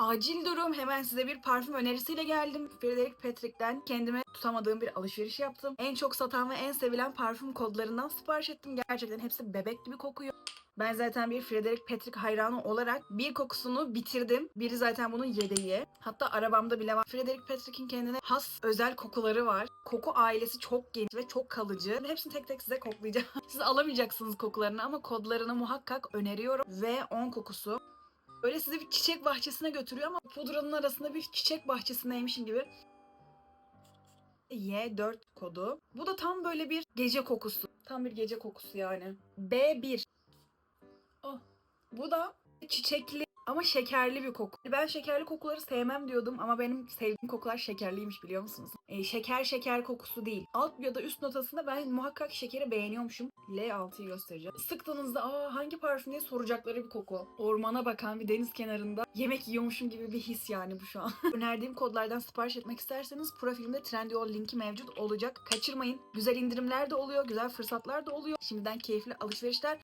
Acil durum. Hemen size bir parfüm önerisiyle geldim. Frederic Patrick'ten kendime tutamadığım bir alışveriş yaptım. En çok satan ve en sevilen parfüm kodlarından sipariş ettim. Gerçekten hepsi bebek gibi kokuyor. Ben zaten bir Frederic Patrick hayranı olarak bir kokusunu bitirdim. Biri zaten bunun yedeği. Hatta arabamda bile var. Frederic Patrick'in kendine has özel kokuları var. Koku ailesi çok geniş ve çok kalıcı. Hepsini tek tek size koklayacağım. Siz alamayacaksınız kokularını ama kodlarını muhakkak öneriyorum. Ve 10 kokusu. Böyle sizi bir çiçek bahçesine götürüyor ama pudranın arasında bir çiçek bahçesindeymişim gibi. Y4 kodu. Bu da tam böyle bir gece kokusu. Tam bir gece kokusu yani. B1. Oh. Bu da çiçekli ama şekerli bir koku. Ben şekerli kokuları sevmem diyordum ama benim sevdiğim kokular şekerliymiş biliyor musunuz? Ee, şeker şeker kokusu değil. Alt ya da üst notasında ben muhakkak şekeri beğeniyormuşum. L6'yı göstereceğim. Sıktığınızda aa hangi parfüm diye soracakları bir koku. Ormana bakan bir deniz kenarında yemek yiyormuşum gibi bir his yani bu şu an. Önerdiğim kodlardan sipariş etmek isterseniz profilimde Trendyol linki mevcut olacak. Kaçırmayın. Güzel indirimler de oluyor, güzel fırsatlar da oluyor. Şimdiden keyifli alışverişler.